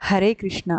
హరే కృష్ణ.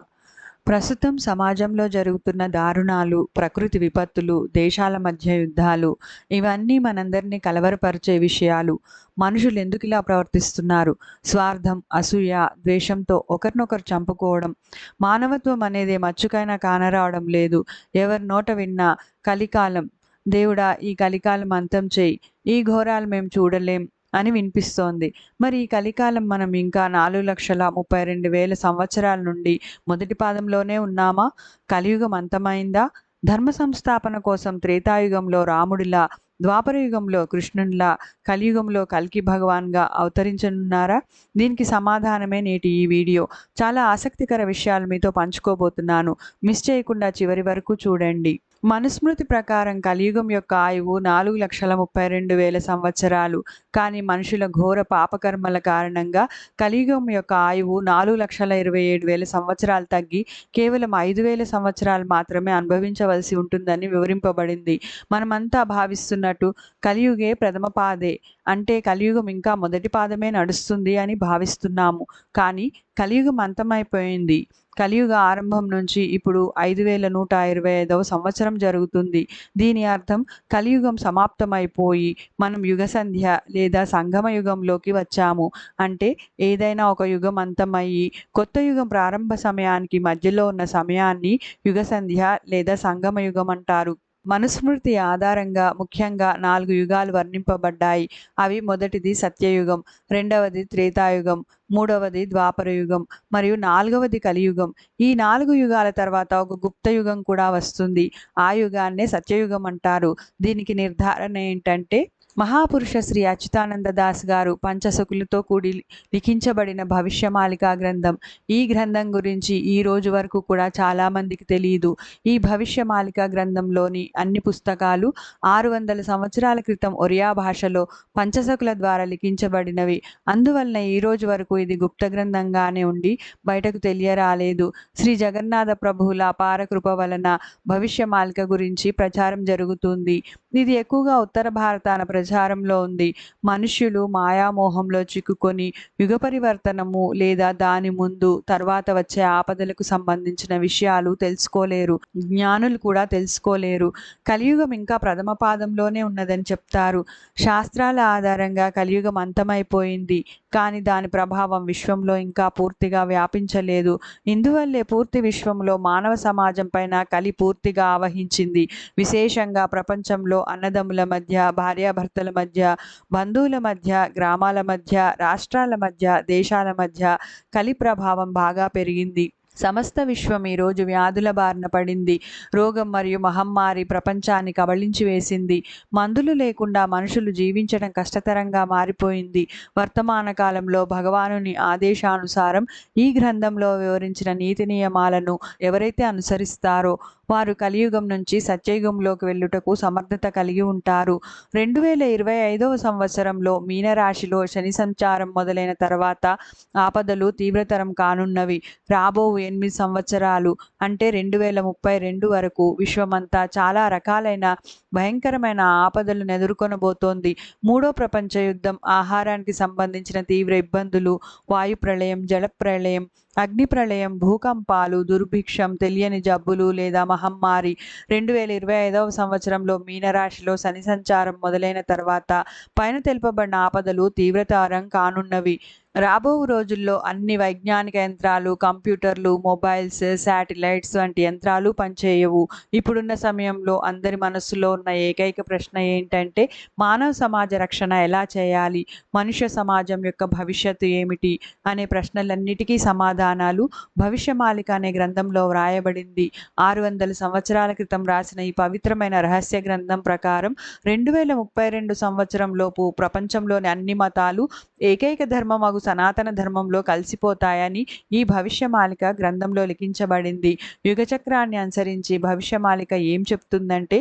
ప్రస్తుతం సమాజంలో జరుగుతున్న దారుణాలు ప్రకృతి విపత్తులు దేశాల మధ్య యుద్ధాలు ఇవన్నీ మనందరినీ కలవరపరిచే విషయాలు. మనుషులు ఎందుకు ఇలా ప్రవర్తిస్తున్నారు? స్వార్థం అసూయ ద్వేషంతో ఒకరినొకరు చంపుకోవడం మానవత్వం అనేది మచ్చుకైనా కానరావడం లేదు. ఎవరి నోట విన్నా కలికాలం. దేవుడా ఈ కలికాలం అంతం చేయి. ఈ ఘోరాలు మేము చూడలేం. అని వినిపిస్తోంది. మరి ఈ కలికాలం మనం ఇంకా నాలుగు లక్షల ముప్పై రెండు వేల సంవత్సరాల నుండి మొదటి పాదంలోనే ఉన్నామా? కలియుగం అంతమైందా? ధర్మ సంస్థాపన కోసం త్రేతాయుగంలో రాముడిలా ద్వాపరయుగంలో కృష్ణునిలా కలియుగంలో కల్కి భగవాన్గా అవతరించనున్నారా? దీనికి సమాధానమే నేటి ఈ వీడియో. చాలా ఆసక్తికర విషయాలు మీతో పంచుకోబోతున్నాను. మిస్ చేయకుండా చివరి వరకు చూడండి. మనుస్మృతి ప్రకారం కలియుగం యొక్క ఆయువు నాలుగు లక్షల ముప్పై రెండు వేల సంవత్సరాలు. కానీ మనుషుల ఘోర పాపకర్మల కారణంగా కలియుగం యొక్క ఆయువు నాలుగు లక్షల ఇరవై ఏడు వేల సంవత్సరాలు తగ్గి కేవలం ఐదు వేల సంవత్సరాలు మాత్రమే అనుభవించవలసి ఉంటుందని వివరింపబడింది. మనమంతా భావిస్తున్నట్టు కలియుగే ప్రథమ పాదే. అంటే కలియుగం ఇంకా మొదటి పాదమే నడుస్తుంది అని భావిస్తున్నాము. కానీ కలియుగం అంతమైపోయింది. కలియుగ ఆరంభం నుంచి ఇప్పుడు ఐదు వేల నూట ఇరవై ఐదవ సంవత్సరం జరుగుతుంది. దీని అర్థం కలియుగం సమాప్తమైపోయి మనం యుగ సంధ్య లేదా సంగమ యుగంలోకి వచ్చాము. అంటే ఏదైనా ఒక యుగం అంతమయ్యి కొత్త యుగం ప్రారంభ సమయానికి మధ్యలో ఉన్న సమయాన్ని యుగ సంధ్య లేదా సంగమ యుగం అంటారు. మనుస్మృతి ఆధారంగా ముఖ్యంగా నాలుగు యుగాలు వర్ణింపబడ్డాయి. అవి మొదటిది సత్యయుగం రెండవది త్రేతాయుగం మూడవది ద్వాపర యుగం మరియు నాలుగవది కలియుగం. ఈ నాలుగు యుగాల తర్వాత ఒక గుప్త యుగం కూడా వస్తుంది. ఆ యుగాన్నే సత్యయుగం అంటారు. దీనికి నిర్ధారణ ఏంటంటే మహాపురుష శ్రీ అచ్యుతానంద దాస్ గారు పంచసకులతో కూడి లిఖించబడిన భవిష్యమాలిక గ్రంథం. ఈ గ్రంథం గురించి ఈ రోజు వరకు కూడా చాలామందికి తెలియదు ఈ భవిష్యమాలిక గ్రంథంలోని అన్ని పుస్తకాలు ఆరు వందల సంవత్సరాల క్రితం ఒరియా భాషలో పంచసకుల ద్వారా లిఖించబడినవి. అందువలన ఈ రోజు వరకు ఇది గుప్త గ్రంథంగానే ఉండి బయటకు తెలియరాలేదు. శ్రీ జగన్నాథ ప్రభువుల అపార కృప వలన భవిష్యమాలిక గురించి ప్రచారం జరుగుతుంది. ఇది ఎక్కువగా ఉత్తర భారతాన ప్రచారంలో ఉంది. మనుష్యులు మాయామోహంలో చిక్కుకొని యుగ పరివర్తనము లేదా దాని ముందు తర్వాత వచ్చే ఆపదలకు సంబంధించిన విషయాలు తెలుసుకోలేరు. జ్ఞానులు కూడా తెలుసుకోలేరు. కలియుగం ఇంకా ప్రథమ పాదంలోనే ఉన్నదని చెప్తారు. శాస్త్రాల ఆధారంగా కలియుగం అంతమైపోయింది. కానీ దాని ప్రభావం విశ్వంలో ఇంకా పూర్తిగా వ్యాపించలేదు. ఇందువల్లే పూర్తి విశ్వంలో మానవ సమాజం పైన కలి పూర్తిగా ఆవహించింది. విశేషంగా ప్రపంచంలో అన్నదమ్ముల మధ్య భార్యాభర్తల మధ్య బంధువుల మధ్య గ్రామాల మధ్య రాష్ట్రాల మధ్య దేశాల మధ్య కలి ప్రభావం బాగా పెరిగింది. సమస్త విశ్వం ఈరోజు వ్యాధుల బారిన పడింది. రోగం మరియు మహమ్మారి ప్రపంచాన్ని కబళించి వేసింది. మందులు లేకుండా మనుషులు జీవించడం కష్టతరంగా మారిపోయింది. వర్తమాన కాలంలో భగవానుని ఆదేశానుసారం ఈ గ్రంథంలో వివరించిన నీతి నియమాలను ఎవరైతే అనుసరిస్తారో వారు కలియుగం నుంచి సత్యయుగంలోకి వెళ్ళుటకు సమర్థత కలిగి ఉంటారు. రెండు వేల ఇరవై ఐదవ సంవత్సరంలో మీనరాశిలో శని సంచారం మొదలైన తర్వాత ఆపదలు తీవ్రతరం కానున్నవి. రాబో ఎనిమిది సంవత్సరాలు అంటే రెండు వేల ముప్పై రెండు వరకు విశ్వమంతా చాలా రకాలైన భయంకరమైన ఆపదలను ఎదుర్కొనబోతోంది. మూడో ప్రపంచ యుద్ధం ఆహారానికి సంబంధించిన తీవ్ర ఇబ్బందులు వాయు ప్రళయం జల ప్రళయం అగ్ని ప్రళయం భూకంపాలు దుర్భిక్షం తెలియని జబ్బులు లేదా మహమ్మారి. రెండు వేల ఇరవై ఐదవ సంవత్సరంలో మీనరాశిలో శని సంచారం మొదలైన తర్వాత పైన తెలుపబడిన ఆపదలు తీవ్రతరం కానున్నవి. రాబో రోజుల్లో అన్ని వైజ్ఞానిక యంత్రాలు కంప్యూటర్లు మొబైల్స్ శాటిలైట్స్ వంటి యంత్రాలు పనిచేయవు. ఇప్పుడున్న సమయంలో అందరి మనస్సులో ఉన్న ఏకైక ప్రశ్న ఏంటంటే మానవ సమాజ రక్షణ ఎలా చేయాలి? మనుష్య సమాజం యొక్క భవిష్యత్తు ఏమిటి? అనే ప్రశ్నలన్నిటికీ సమాధానాలు భవిష్యమాలిక అనే గ్రంథంలో వ్రాయబడింది. ఆరు వందల సంవత్సరాల క్రితం రాసిన ఈ పవిత్రమైన రహస్య గ్రంథం ప్రకారం రెండు వేల ముప్పై రెండు సంవత్సరంలోపు ప్రపంచంలోని అన్ని మతాలు ఏకైక ధర్మమగు సనాతన ధర్మంలో కలిసిపోతాయని ఈ భవిష్యమాలిక గ్రంథంలో లిఖించబడింది. యుగచక్రాన్ని అనుసరించి భవిష్యమాలిక ఏం చెప్తుందంటే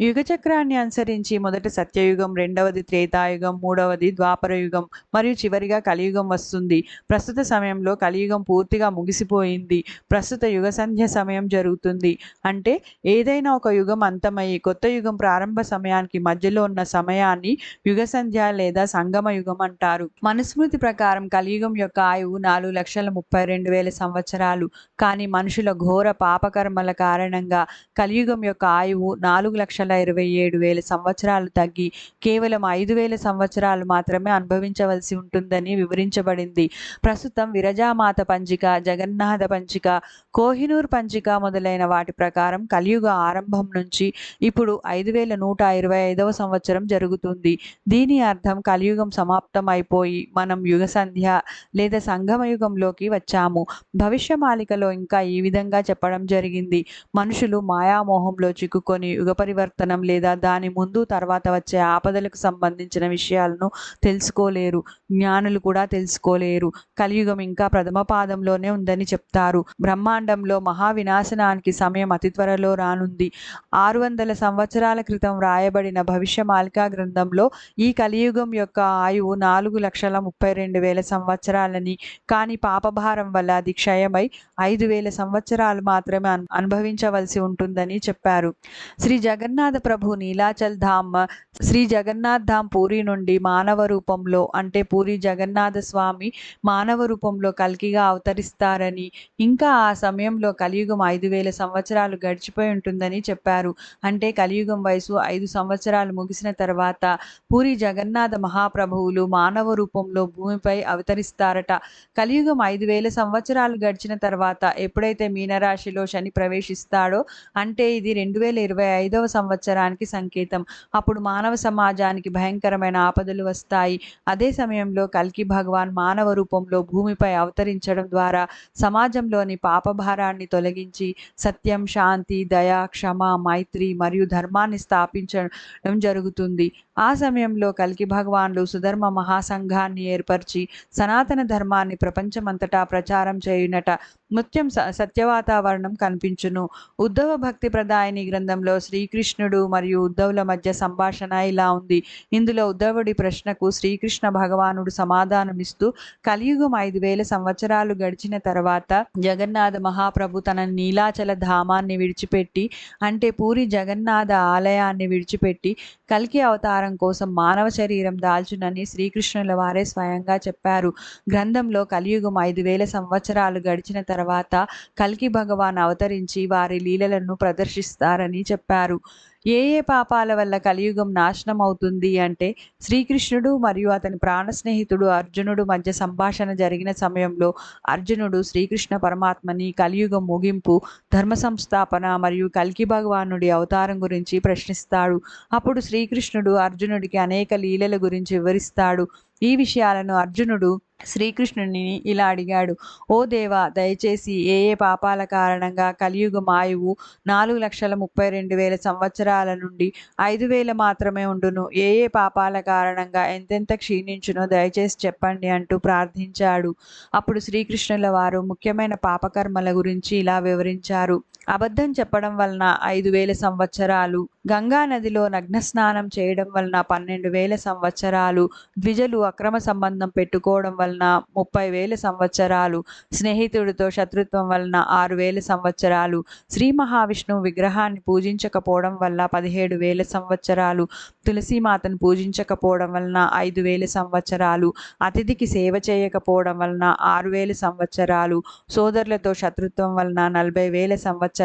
యుగ చక్రాన్ని అనుసరించి మొదట సత్యయుగం రెండవది త్రేతాయుగం మూడవది ద్వాపర యుగం మరియు చివరిగా కలియుగం వస్తుంది. ప్రస్తుత సమయంలో కలియుగం పూర్తిగా ముగిసిపోయింది. ప్రస్తుత యుగ సంధ్య సమయం జరుగుతుంది. అంటే ఏదైనా ఒక యుగం అంతమయ్యి కొత్త యుగం ప్రారంభ సమయానికి మధ్యలో ఉన్న సమయాన్ని యుగ సంధ్య లేదా సంగమ యుగం అంటారు. మనుస్మృతి ప్రకారం కలియుగం యొక్క ఆయువు నాలుగు లక్షల ముప్పై రెండు వేల సంవత్సరాలు. కానీ మనుషుల ఘోర పాపకర్మల కారణంగా కలియుగం యొక్క ఆయువు నాలుగు లక్షల ఇరవై ఏడు వేల సంవత్సరాలు తగ్గి కేవలం ఐదు వేల సంవత్సరాలు మాత్రమే అనుభవించవలసి ఉంటుందని వివరించబడింది. ప్రస్తుతం విరజామాత పంచిక జగన్నాథ పంచిక కోహినూర్ పంచిక మొదలైన వాటి ప్రకారం కలియుగ ఆరంభం నుంచి ఇప్పుడు ఐదు వేల నూట ఇరవై ఐదవ సంవత్సరం జరుగుతుంది. దీని అర్థం కలియుగం సమాప్తం అయిపోయి మనం యుగ సంధ్య లేదా సంఘమయుగంలోకి వచ్చాము. భవిష్య మాలికలో ఇంకా ఈ విధంగా చెప్పడం జరిగింది. మనుషులు మాయామోహంలో చిక్కుకొని యుగ పరివర్తన లేదా దాని ముందు తర్వాత వచ్చే ఆపదలకు సంబంధించిన విషయాలను తెలుసుకోలేరు. జ్ఞానులు కూడా తెలుసుకోలేరు. కలియుగం ఇంకా ప్రథమ పాదంలోనే ఉందని చెప్తారు. బ్రహ్మాండంలో మహా వినాశనానికి సమయం అతి త్వరలో రానుంది. ఆరు వందల సంవత్సరాల క్రితం రాయబడిన భవిష్య మాలికా గ్రంథంలో ఈ కలియుగం యొక్క ఆయువు నాలుగు లక్షల ముప్పై రెండు వేల సంవత్సరాలని. కానీ పాపభారం వల్ల అది క్షయమై ఐదు వేల సంవత్సరాలు మాత్రమే అనుభవించవలసి ఉంటుందని చెప్పారు. శ్రీ జగన్నాథ ప్రభు నీలాచల్ ధామ్ శ్రీ జగన్నాథ్ ధామ్ పూరి నుండి మానవ రూపంలో అంటే పూరి జగన్నాథ స్వామి మానవ రూపంలో కల్కిగా అవతరిస్తారని ఇంకా ఆ సమయంలో కలియుగం ఐదు వేల సంవత్సరాలు గడిచిపోయి ఉంటుందని చెప్పారు. అంటే కలియుగం వయసు ఐదు సంవత్సరాలు ముగిసిన తర్వాత పూరి జగన్నాథ మహాప్రభువులు మానవ రూపంలో భూమిపై అవతరిస్తారట. కలియుగం ఐదు వేల సంవత్సరాలు గడిచిన తర్వాత ఎప్పుడైతే మీనరాశిలో శని ప్రవేశిస్తాడో అంటే ఇది రెండు వేల ఇరవై ఐదవ సంవత్సరం సంవత్సరానికి సంకేతం. అప్పుడు మానవ సమాజానికి భయంకరమైన ఆపదలు వస్తాయి. అదే సమయంలో కల్కి భగవాన్ మానవ రూపంలో భూమిపై అవతరించడం ద్వారా సమాజంలోని పాపభారాన్ని తొలగించి సత్యం శాంతి దయ క్షమ మైత్రి మరియు ధర్మాన్ని స్థాపించడం జరుగుతుంది. ఆ సమయంలో కల్కి భగవాన్లు సుధర్మ మహాసంఘాన్ని ఏర్పరిచి సనాతన ధర్మాన్ని ప్రపంచమంతటా ప్రచారం చేయునట. ముత్యం స సత్యవాతావరణం కనిపించును. ఉద్ధవ భక్తి ప్రదాయని గ్రంథంలో శ్రీకృష్ణుడు మరియు ఉద్ధవుల మధ్య సంభాషణ ఇలా ఉంది. ఇందులో ఉద్ధవుడి ప్రశ్నకు శ్రీకృష్ణ భగవానుడు సమాధానమిస్తూ కలియుగం ఐదు వేల సంవత్సరాలు గడిచిన తర్వాత జగన్నాథ మహాప్రభు తన నీలాచల ధామాన్ని విడిచిపెట్టి అంటే పూరి జగన్నాథ ఆలయాన్ని విడిచిపెట్టి కల్కి అవతారం కోసం మానవ శరీరం దాల్చునని శ్రీకృష్ణుల వారే స్వయంగా చెప్పారు. గ్రంథంలో కలియుగం ఐదు వేల సంవత్సరాలు గడిచిన తర్వాత కల్కి భగవాన్ అవతరించి వారి లీలలను ప్రదర్శిస్తారని చెప్పారు. ఏ ఏ పాపాల వల్ల కలియుగం నాశనం అవుతుంది అంటే శ్రీకృష్ణుడు మరియు అతని ప్రాణ స్నేహితుడు అర్జునుడు మధ్య సంభాషణ జరిగిన సమయంలో అర్జునుడు శ్రీకృష్ణ పరమాత్మని కలియుగం ముగింపు ధర్మ సంస్థాపన మరియు కల్కి భగవానుడి అవతారం గురించి ప్రశ్నిస్తాడు. అప్పుడు శ్రీకృష్ణుడు అర్జునుడికి అనేక లీలల గురించి వివరిస్తాడు. ఈ విషయాలను అర్జునుడు శ్రీకృష్ణుని ఇలా అడిగాడు ఓ దేవా దయచేసి ఏ ఏ పాపాల కారణంగా కలియుగ మాయువు నాలుగు లక్షల ముప్పై రెండు వేల సంవత్సరాల నుండి ఐదు వేల మాత్రమే ఉండును ఏ ఏ పాపాల కారణంగా ఎంతెంత క్షీణించునో దయచేసి చెప్పండి అంటూ ప్రార్థించాడు. అప్పుడు శ్రీకృష్ణుల వారు ముఖ్యమైన పాపకర్మల గురించి ఇలా వివరించారు. అబద్ధం చెప్పడం వలన ఐదు వేల సంవత్సరాలు గంగా నదిలో నగ్న స్నానం చేయడం వలన పన్నెండు వేల సంవత్సరాలు ద్విజలు అక్రమ సంబంధం పెట్టుకోవడం వలన ముప్పై వేల సంవత్సరాలు స్నేహితుడితో శత్రుత్వం వలన ఆరు వేల సంవత్సరాలు శ్రీ మహావిష్ణువు విగ్రహాన్ని పూజించకపోవడం వల్ల పదిహేడు వేల సంవత్సరాలు తులసీమాతను పూజించకపోవడం వలన ఐదు వేల సంవత్సరాలు అతిథికి సేవ చేయకపోవడం వలన ఆరు వేల సంవత్సరాలు సోదరులతో శత్రుత్వం వలన నలభై వేల సంవత్సరాలు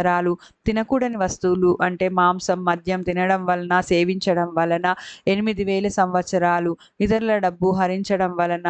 తినకూడని వస్తువులు అంటే మాంసం మద్యం తినడం వలన సేవించడం వలన ఎనిమిది వేల సంవత్సరాలు ఇతరుల డబ్బు హరించడం వలన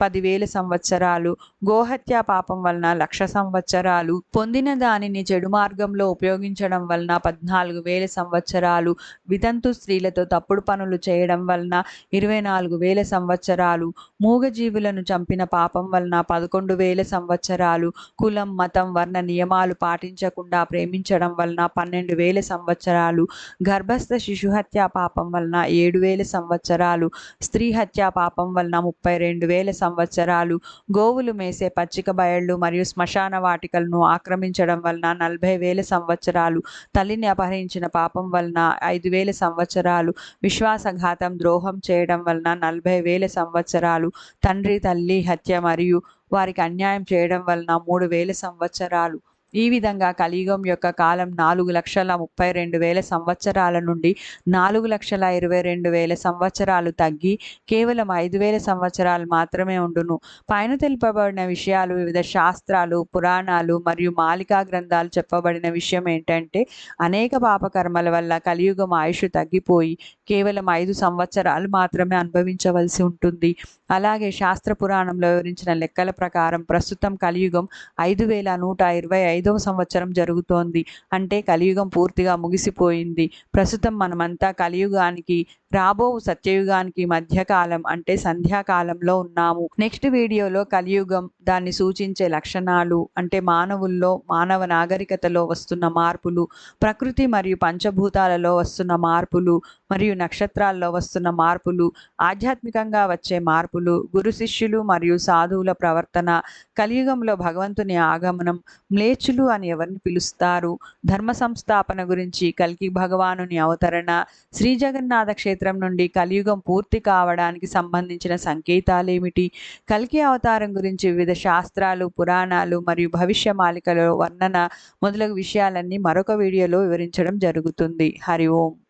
పదివేల సంవత్సరాలు. గోహత్య పాపం వలన లక్ష సంవత్సరాలు. పొందిన దానిని చెడు మార్గంలో ఉపయోగించడం వలన పద్నాలుగు వేల సంవత్సరాలు. వితంతు స్త్రీలతో తప్పుడు పనులు చేయడం వలన ఇరవై నాలుగు వేల సంవత్సరాలు. మూగజీవులను చంపిన పాపం వలన పదకొండు వేల సంవత్సరాలు. కులం మతం వర్ణ నియమాలు పాటించకుండా ప్రేమించడం వలన పన్నెండు వేల సంవత్సరాలు. గర్భస్థ శిశుహత్య పాపం వలన ఏడు వేల సంవత్సరాలు. స్త్రీ హత్య పాపం వలన ముప్పై రెండు వేల సంవత్సరాలు. గోవులు మేసే పచ్చిక బయళ్ళు మరియు శ్మశాన వాటికలను ఆక్రమించడం వలన నలభై వేల సంవత్సరాలు. తల్లిని అపహరించిన పాపం వలన ఐదు వేల సంవత్సరాలు. విశ్వాసఘాతం ద్రోహం చేయడం వలన నలభై వేల సంవత్సరాలు. తండ్రి తల్లి హత్య మరియు వారికి అన్యాయం చేయడం వలన మూడు వేల సంవత్సరాలు. ఈ విధంగా కలియుగం యొక్క కాలం నాలుగు లక్షల ముప్పై రెండు వేల సంవత్సరాల నుండి నాలుగు లక్షల ఇరవై రెండు వేల సంవత్సరాలు తగ్గి కేవలం ఐదు వేల సంవత్సరాలు మాత్రమే ఉండును. పైన తెలుపబడిన విషయాలు వివిధ శాస్త్రాలు పురాణాలు మరియు మాలికా గ్రంథాలు చెప్పబడిన విషయం ఏంటంటే అనేక పాపకర్మల వల్ల కలియుగం ఆయుష్ తగ్గిపోయి కేవలం ఐదు సంవత్సరాలు మాత్రమే అనుభవించవలసి ఉంటుంది. అలాగే శాస్త్ర పురాణంలో వివరించిన లెక్కల ప్రకారం ప్రస్తుతం కలియుగం ఐదు వేల నూట ఇరవై ఐదు ఐదవ సంవత్సరం జరుగుతోంది. అంటే కలియుగం పూర్తిగా ముగిసిపోయింది. ప్రస్తుతం మనమంతా కలియుగానికి రాబో సత్యయుగానికి మధ్యకాలం అంటే సంధ్యాకాలంలో ఉన్నాము. నెక్స్ట్ వీడియోలో కలియుగం దాన్ని సూచించే లక్షణాలు అంటే మానవుల్లో మానవ నాగరికతలో వస్తున్న మార్పులు ప్రకృతి మరియు పంచభూతాలలో వస్తున్న మార్పులు మరియు నక్షత్రాల్లో వస్తున్న మార్పులు ఆధ్యాత్మికంగా వచ్చే మార్పులు గురు శిష్యులు మరియు సాధువుల ప్రవర్తన కలియుగంలో భగవంతుని ఆగమనం మ్లేచ్చులు అని ఎవరిని పిలుస్తారు? ధర్మ సంస్థాపన గురించి కల్కి భగవానుని అవతరణ శ్రీ జగన్నాథ క్షేత్రం నుండి కలియుగం పూర్తి కావడానికి సంబంధించిన సంకేతాలేమిటి? కల్కి అవతారం గురించి వివిధ శాస్త్రాలు పురాణాలు మరియు భవిష్య మాలికలో వర్ణన మొదలగు విషయాలన్నీ మరొక వీడియోలో వివరించడం జరుగుతుంది. హరి ఓం.